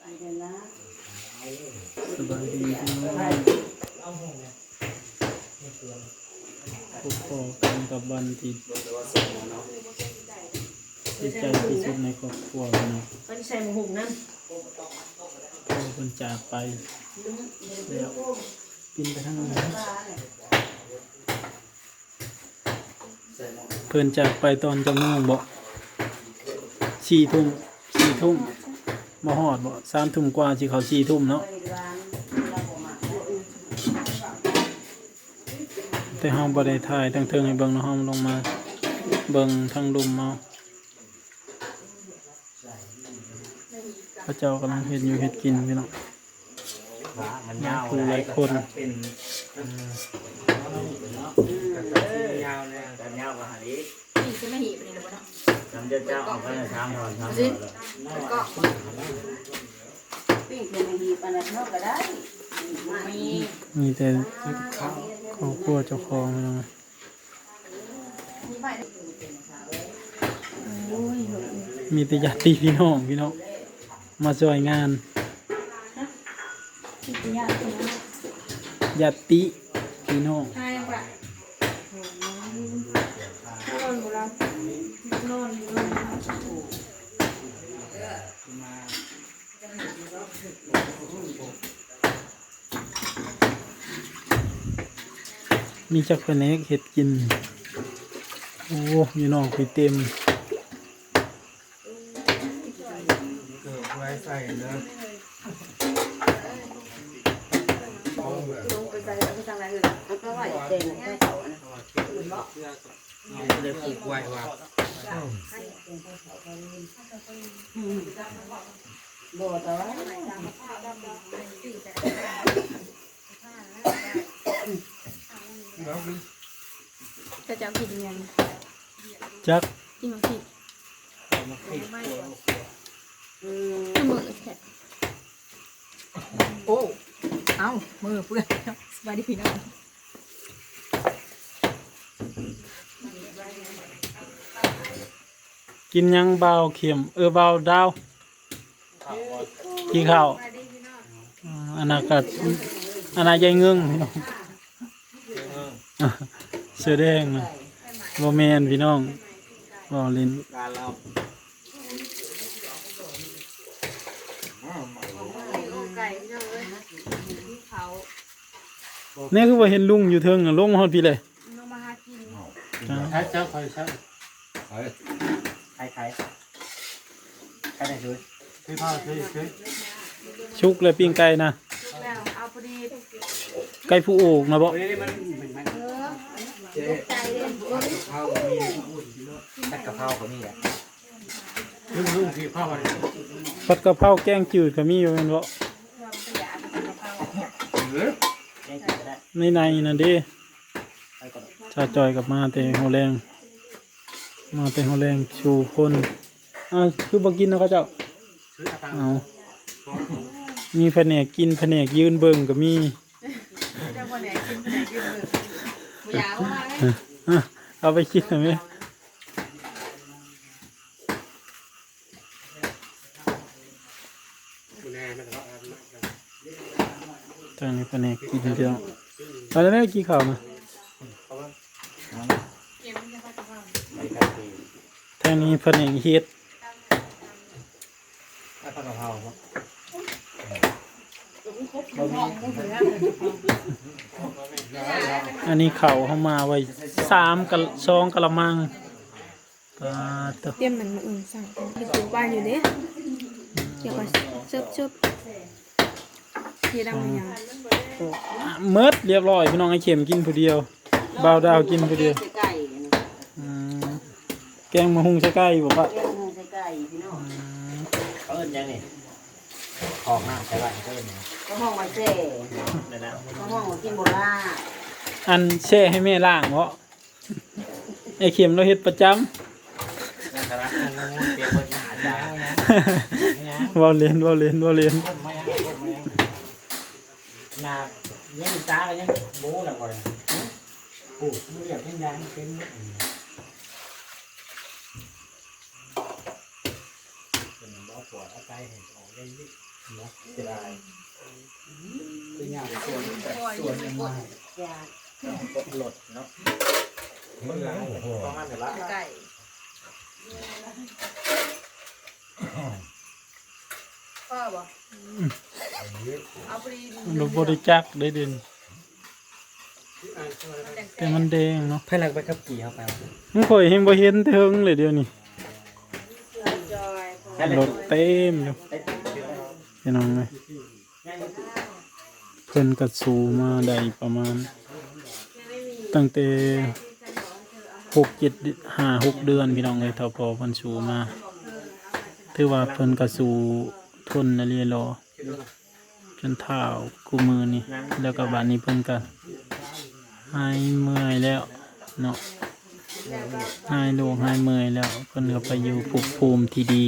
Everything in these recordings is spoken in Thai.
สบายดีพี่น้องพบพอกันกับวันที่ดีใจที่สุดในครอบครัวพี่น้องมันใส่หมูหุ่มนั่นพ่อเพิ่นจากไปแล้วปินไปทางไหนเพิ่นจากไปตอนจำนองบ่สี่ทุ่มสี่ทุ่ม บ่ฮอดบ่สามทุ่มกว่าสิเขาสี่ทุ่มเนาะแต่เฮาบ่ได้ถ่ายทั้งเทิงให้เบิ่งเนาะเฮาลงมา เบิ่งทางลุมเอาพระเจ้ากำลังเฮ็ดอยู่เฮ็ดกินพี่น้องมันยาวคือหลายคนเป็นยาวเนี่ยกันยาวกว่าหานี้นี่จะไม่หีบเลยนะ บ่เนาะจำเจ้าเจ้าออกไปในช้างก่อนช้างสิก่อนก็ปิ้งเป็นหีบอันนั้นเท่าก็ได้มีมีแต่ครอบครัวเจ้าของพี่น้องมีแต่ญาติพี่น้องพี่น้องมาช่วยงานญาติพี่น้อง ใช่ป่ะนอนบ่นอนมีจักรแผนกเฮ็ดกิน โอ้พี่น้องคุยเต็มเกิดไว้ใส่เนื้อลงไปใส่แล้วไปทางไหนเลยก็ว่าเต็มแค่เขานะ เราเลยผูกไว้ว่าบ่แต่ว่าจะจะกินยังจักกินมาสิอืมมือแค่โอ้ เอ้ามือเปื้อนสบายดีพี่น้อง กินหยังเบาเข็มเออเบาดาวกินข้าวอ่าอันนั้นก็อันนั้นยายเงื้งพี่น้องอะเสื้อแดงนะบ่แมนพี่น้องบ่ลินการเราไก่พี่น้องเอ้ยเขานี่คือว่าเห็นลุงอยู่เทิงน่ะลงมาฮอดพี่เลยลงมาหากินจ้าใช้เจ้าคอยใช้ใครใครใครไหนช่วยช่วยพ่อช่วยช่วยชุกเลยปิ้งไก่นะแล้วเอาพอดีไก่ผู้โอกนะบ่เฮ้ยมันมันมันเจ๊ใจเด่นข้าวมีผัดกะเพราก็มีอะลุงลุงที่พ่อมาผัดกะเพราแกงจืดก็มีอยู่แม่นบ่หรือแกงจืดก็ได้ในในนั่นเด้ไปก่อนชาจอยกับมาแต่หัวแรง มาแต่หัวแรงชูคนอ่าคือบ่กินเนาะเขาเจ้าซื้ออาตาเอามีแผนกกินแผนกยืนเบิ่งก็มีเจ้าคนไหนกินคนไหนกินเลยบ่อยากเอามาไงอะเอาไปกินหน่อยไหมคุณแม่ไม่ต้องทางนี้แผนกกินเดียวตอนนี้ไม่กินข้าวมา เก็บมันจะพัดกะเพรา ไปกันดี ทางนี้แผนกเฮ็ดผัดกะเพราครับอันนี้เขาเข้ามาไว้สามกะสองกะละมังปลาตะเตรียมมันมาอุ่นสั่งไปปลูกบ้านอยู่เด้เกี่ยวกับเชิบเชิบเฮ็ดอะไรอย่างเมิดเรียบร้อยพี่น้องไอ้เข็มกินผู้เดียวบ่าวดาวกินผู้เดียวใส่ไก่นะอืม แกงมะฮุงใส่ไก่บ่ปะแก้วใส่ไก่พี่น้องเขาเอิ้นยังนี่ของน้ำใช่ไหมเขาเอิ้นยังก็ห้องมาแซ่เดี๋ยวนะก็ห้องมากินโบราณอันแช่ให้แม่ล้างเพราะไอ้เข็มเราเฮ็ดประจำนั่นกระไรงูเตรียมบนหาดาวนะเว้าเล่นเว้าเล่นเว้าเล่นต้นไม้ยังต้นไม้ยังนายังตาก็ยังโบ้ละก่อนโอ้ไม่อยากเป็นยางเป็นเป็นบ่ป วดเอาใจเห็นออกได้ยิ่เสียดายเป็นอย่างส่วนแต่ส่วนยังไงอยากก็หลดเนาะมันหลังประมาณเดี๋ยวละไก่พ่อบอกเอาปรีเราบริจักได้ด่นแต่มันแดงเนาะเพื่อนเราไปขับขี่เข้าไปมันข่อยเห็นบ่เห็นเทิงเลยเดียวนี้ รถเต็มอยู่พี่น้องเลยเพิ่นก็สูมาได้ประมาณ ตั้งแต่หกเจ็ดห้าหกเดือนพี่น้องเลยเท่าพอเพิ่นสูมา ถือว่าเพิ่นก็สู่ทนนะเรียรอจนเท้ากูมือนี่แล้วก็บัดนี้เพิ่นก็หายเมื่อยแล้วเนาะหายโรคหายเมื่อยแล้วเพิ่นก็ไปอยู่ภพภูมิที่ดี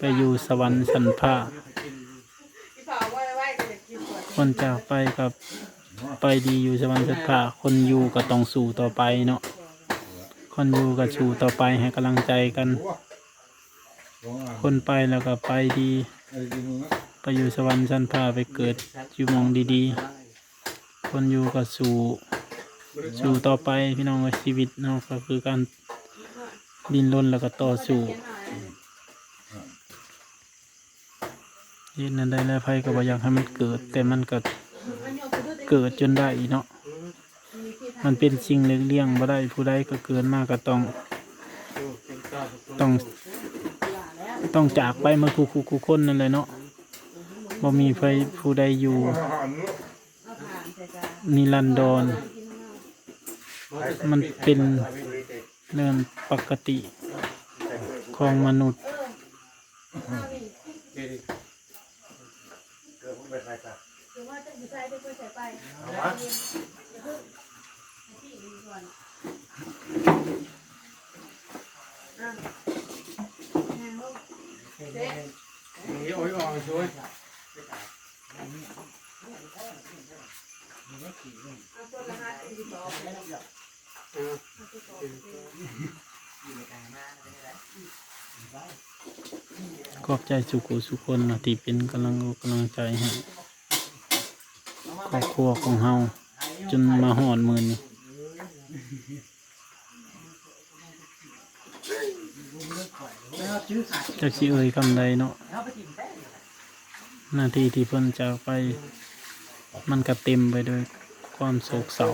ไปอยู่สวรรค์สันพาพี่พ่อว่าคนจากไปกับไปดีอยู่สวรรค์สันพาคนอยู่ก็ต้องสู่ต่อไปเนาะคนอยู่ก็สู่ต่อไปให้กำลังใจกัน คนไปแล้วก็ไปดี ไปอยู่สวรรค์ชั้นพาไปเกิดอยู่มองดีๆ คนอยู่ก็สู่สู่ต่อไปพี่น้องชีวิตเนาะก็คือการดิ้นรนแล้วก็ต่อสู้ เฮ็ดนั้นได้แล้วไผก็บอยากให้มันเกิด แต่มันก็เกิดจนได้เนาะมันเป็นสิ่งเลี้ยงบ่ได้ผู้ใดก็เกิดมากก็ต้อง ต้องต้องจากไปมื่อคู่คู่คู่คนนั่นเลยเนาะบ่มีใครผู้ใดอยู่นิรันดรมันเป็นเรื่องปกติของมนุษย์ นี่โอ้ยอ่อนช่วย ขอบใจสุขุสุคนนาะที่เป็นกำลังอกกำลังใจให้ครอบครัวของเฮาจนมาหอนมือนี้จักสิเอ่ยคำใดเนาะหน้าที่ที่เพิ่นจากไป มันก็เต็มไปด้วยความโศกเศร้า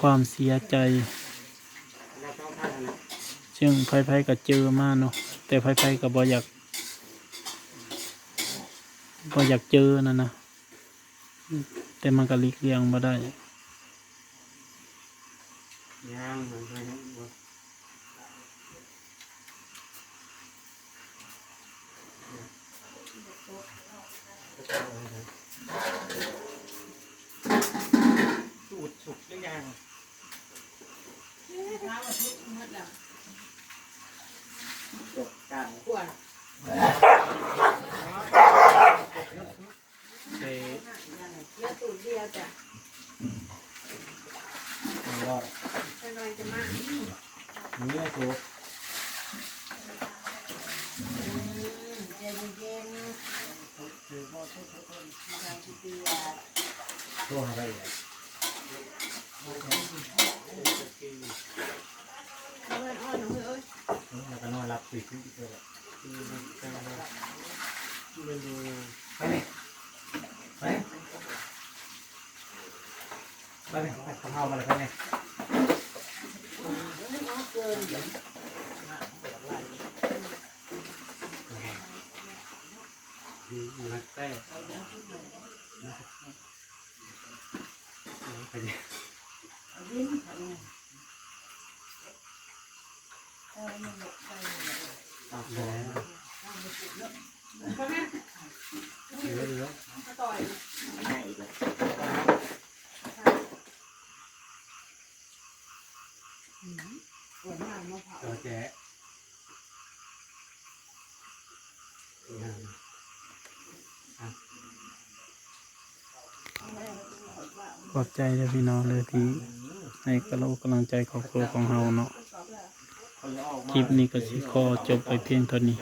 ความเสียใจ ซึ่งไผๆก็เจอมาเนาะแต่ไผๆก็บ่อยากบ่อยากเจอนั่นนะแต่มันก็หลีกเลี่ยงบ่ได้ย่างมันไปให้หมดสูตรสุกหรือยังจบการ ขวด เดตูดเดียวจ้ะรอดกำลังจะมาเนื้อสุกเย็นเย็นตัวอะไรอะเพื่อนอ้อนหนูเอ้ยแล้วก็นอนรับสิขึ้นอีกเลย ไปไหนไปไปไหนไปทำเอามาเลยไปไหน นักเต้ไปดิ ต่อเจอแจ๊ขอบใจเด้อพี่น้องเลยที่ให้กำลังกำลังใจครอบครัวของเฮาเนาะ คลิปนี้ก็สิขอจบไปเพียงเท่านี้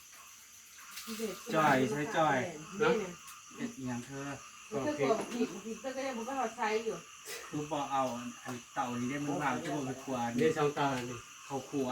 เจ่อยไปด้วยตัวกระหูแขนหน้าลูกหน้าไม่ได้เข้าใจนะเอาเลยดินี่ค่ะเอาหน้าเลยชุดก็เลยเองตกใจเลยเองจ่อยใช้จ่อยนี่เอ็ดเอียงเธอมันก็ตัวผิดผิดก็ยังมันก็เขาใช้อยู่คือบอกเอาอันเต่านี้ได้มันวางที่บนขวานี่นี่ช่องตานี่เขาขัว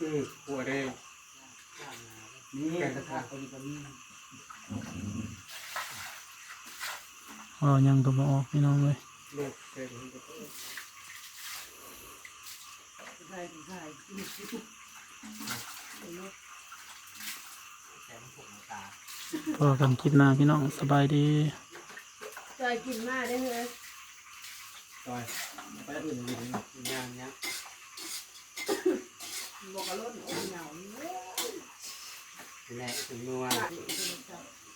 อืมหัวได้นี่แกกกระระทะทะคนนี้ก็มีอ๋อยังก็บ่ออกพี่น้องเลยเลือกเส้นใช่ใช่แสงผมตา พอกันคลิปหน้าพี่น้องสบายดีจอยกินมากได้เลยจอยไปอื่นอื่นงานเนี้ยบอกกับรถเหงาแหละถึงนัวๆ